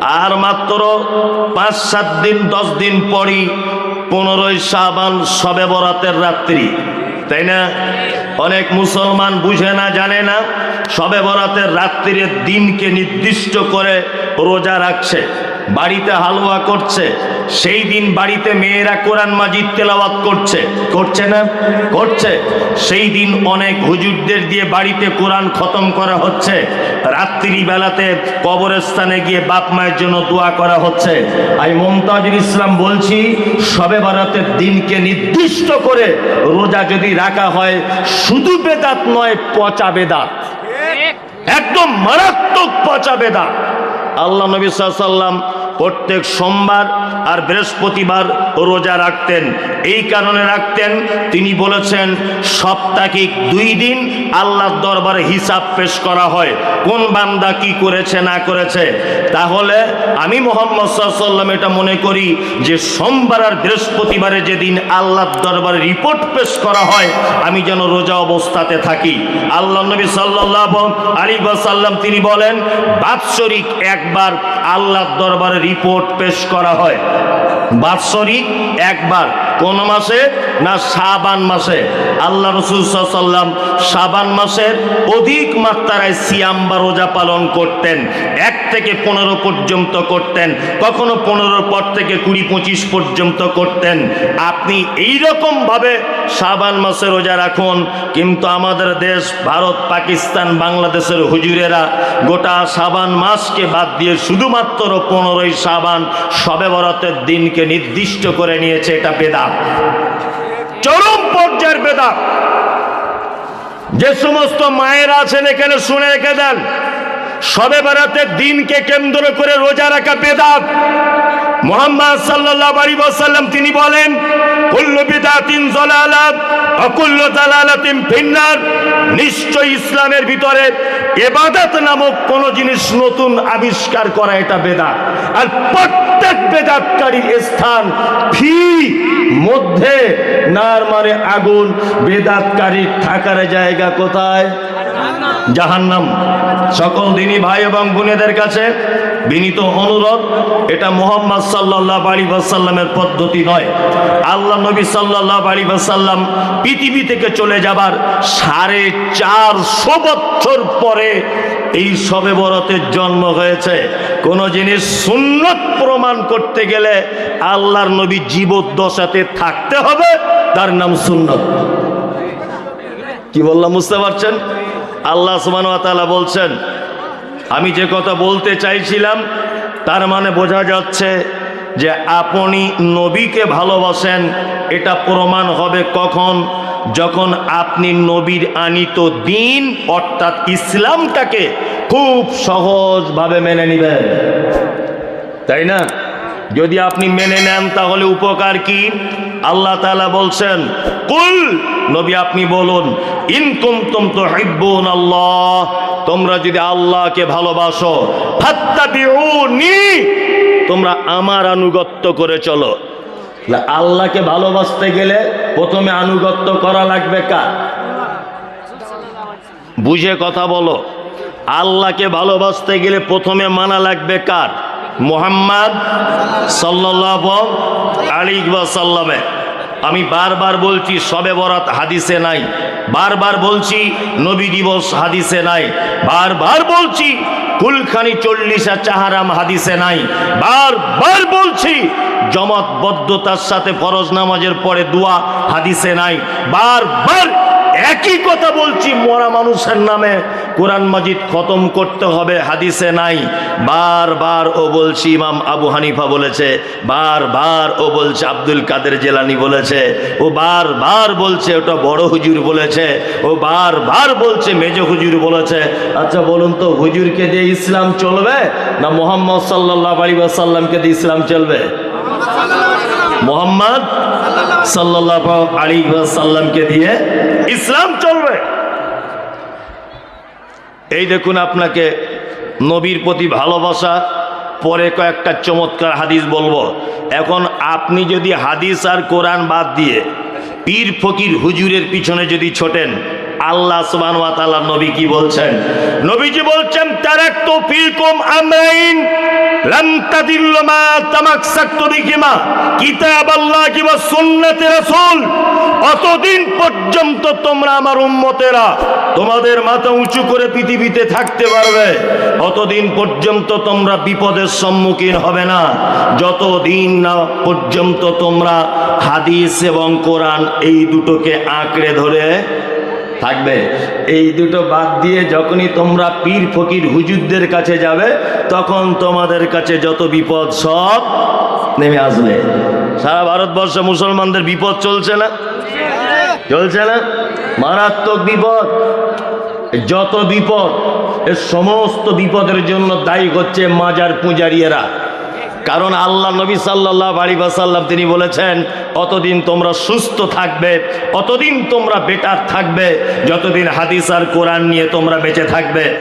আর মাত্র পাঁচ, সাত দিন, দশ দিন পরই পনেরোই সাবান সবে বরাতের রাত্রি। তাই না? অনেক মুসলমান বুঝে না, জানে না, সবে বরাতের রাত্রির দিনকে নির্দিষ্ট করে রোজা রাখছে। বাড়িতে হালুয়া করছে। সেই দিন বাড়িতে মেয়েরা কোরআন মাজিদ তেলাওয়াত করছে। করছে না? করছে। সেই দিন অনেক হুজুরদের দিয়ে বাড়িতে কোরআন খতম করা হচ্ছে। রাত্রি বেলাতে কবরস্থানে গিয়ে বাপ মায়ের জন্য দোয়া করা হচ্ছে। আমি মমতাজুল ইসলাম বলছি সবে বারাতের দিনকে নির্দিষ্ট করে রোজা যদি রাখা হয় শুধু বেদাত নয় পচা বেদাত। একদম মারাত্মক পচা বেদাত। আল্লাহ নবী সাল্লাম প্রত্যেক সোমবার আর বৃহস্পতিবার রোজা রাখতেন। এই কারণে রাখতেন। তিনি বলেছেন, সাপ্তাহিক দুই দিন আল্লাহর দরবারে হিসাব পেশ করা হয়। কোন বান্দা কি করেছে, না করেছে? তাহলে আমি মোহাম্মদ সাল্লাম এটা মনে করি যে সোমবার আর বৃহস্পতিবারে যেদিন আল্লাহর দরবারে রিপোর্ট পেশ করা হয়, আমি যেন রোজা অবস্থাতে থাকি। আল্লাহ নবী সাল্লাহ আলী সাল্লাম তিনি বলেন, বাৎসরিক একবার আল্লাহর দরবারে রিপোর্ট পেশ করা হয়। বাৎসরিক একবার। কোন মাসে না সাবান মাসে? আল্লাহ রসুল সাল্লাম সাবান মাসের অধিক মাত্রায় সিয়াম বা রোজা পালন করতেন। এক থেকে পনেরো পর্যন্ত করতেন। কখনো পনেরোর পর থেকে কুড়ি পঁচিশ পর্যন্ত করতেন। আপনি এই ভাবে সাবান মাসে রোজা রাখুন, কিন্তু আমাদের দেশ, ভারত, পাকিস্তান, বাংলাদেশের হুজুরেরা গোটা সাবান মাসকে বাদ দিয়ে শুধুমাত্র পনেরোই সাবান সবে বরাতের দিনকে নির্দিষ্ট করে নিয়েছে এটা বেদাত। চরম পর্যায়ের বেদাত। যে সমস্ত মায়েরা আছেন এখানে শুনে রেখে দেন, সবে বেড়াতে দিনকে কেন্দ্র করে রোজা রাখা বেদাত। মোহাম্মদ সাল্লাল্লাহু আলাইহি ওয়াসাল্লাম, তিনি বলেন, কুল্লু বিদাতিন যালালাত অকুল্লু দালালাতিন ফিন্নার। নিশ্চয় ইসলামের ভিতরে এবাদত নামক কোন জিনিস নতুন আবিষ্কার করা এটা বেদাত। আর প্রত্যেক বেদাতকারীর স্থান ফি, মধ্যে, নার মারে আগুন। বেদাতকারীর থাকার জায়গা কোথায়? জাহান্নাম। সকল দিনই ভাই এবং বোনেদের কাছে বিনীত অনুরোধ, এটা মোহাম্মদ সাল্লাহ আলী সাল্লামের পদ্ধতি নয়। আল্লাহ নবী সাল্লাহ আলী সাল্লাম পৃথিবী থেকে চলে যাবার সাড়ে চারশো বছর পরে এই সবে বরতের জন্ম হয়েছে। কোনো জিনিস সুন্নত প্রমাণ করতে গেলে আল্লাহর নবী জীবদ্দশাতে থাকতে হবে, তার নাম সুন্নত। কি বললাম বুঝতে পারছেন? আল্লাহ সুবান বলছেন আমি যে কথা বলতে চাইছিলাম, তার মানে বোঝা যাচ্ছে যে আপনি নবীকে ভালোবাসেন, এটা প্রমাণ হবে কখন? যখন আপনি নবীর আনিত দিন, অর্থাৎ ইসলামটাকে খুব সহজভাবে মেনে নেবেন। তাই না? যদি আপনি মেনে নেন, তাহলে উপকার কি? আল্লাহ তালা বলছেন, কুল নবী আপনি বলুন ইনকুম তুম তো হিব্বুন আল্লাহ তোমরা যদি আল্লাহকে ভালোবাসো তোমরা আমার আনুগত্য করে চলো। আল্লাহকে ভালোবাসতে গেলে প্রথমে আনুগত্য করা লাগবে কার? বুঝে কথা বলো। আল্লাহকে ভালোবাসতে গেলে প্রথমে মানা লাগবে কার? মোহাম্মদ সাল্লাহ আলী সাল্লামে আমি বারবার বলছি, সবে বরাত হাদিসে নাই। বারবার বলছি, নবী দিবস হাদিসে নাই। বারবার বলছি কুলখানি চল্লিশা চাহারাম হাদিসে নাই। বারবার বলছি, জমাতবদ্ধতার সাথে ফরজ নামাজের পরে দোয়া হাদিসে নাই। বারবার একই কথা বলছি, মরা মানুষের নামে কোরআন মাজিদ খতম করতে হবে, হাদিসে নাই। বারবার ও বলছি, ইমাম আবু হানিফা বলেছে বারবার ও বলছে, আব্দুল কাদের জেলানি বলেছে, ও বারবার বলছে, ওটা বড় হুজুর বলেছে, ও বারবার বলছে, মেজ হুজুর বলেছে। আচ্ছা বলুন তো, হুজুরকে দিয়ে ইসলাম চলবে না মোহাম্মদ সাল্লাহ আলী সাল্লামকে দিয়ে ইসলাম চলবে? মোহাম্মদ সাল্লাহ আলী সাল্লামকে দিয়ে ইসলাম চলবে। এই দেখুন আপনাকে নবীর প্রতি ভালোবাসা, পরে কয়েকটা চমৎকার হাদিস বলব। এখন আপনি যদি হাদিস আর কোরআন বাদ দিয়ে পীর ফকির হুজুরের পিছনে যদি ছোটেন আল্লাহ তাআলা নবী কি বলছেন? নবীজি বলছেন তারাকতু ফিকুম আমরাইন, লাম তাদিল্লু মা তামাক্সাকতু বিহিমা, কিতাবাল্লাহি ওয়া সুন্নাতি রাসূল, অতদিন পর্যন্ত তোমরা আমার উম্মতেরা, তোমাদের মাথা উঁচু করে পৃথিবীতে থাকতে পারবে, অতদিন পর্যন্ত তোমরা বিপদের সম্মুখীন হবে না, যতদিন না পর্যন্ত তোমরা হাদিস এবং কোরআন এই দুটোকে আঁকড়ে ধরে থাকবে। এই দুটো বাদ দিয়ে যখনই তোমরা পীর ফকির হুজুরদের কাছে যাবে, তখন তোমাদের কাছে যত বিপদ সব নেমে আসবে। সারা ভারতবর্ষে মুসলমানদের বিপদ চলছে না? চলছে না? মারাত্মক বিপদ। যত বিপদ এর সমস্ত বিপদের জন্য দায়ী হচ্ছে মাজার পূজারিয়েরা। কারণ আল্লাহ নবী সাল্লাহ বাড়ি বাসাল্লাম তিনি বলেছেন, অতদিন তোমরা সুস্থ থাকবে, অতদিন তোমরা বেটার থাকবে, যতদিন হাদিস আর কোরআন নিয়ে তোমরা বেঁচে থাকবে।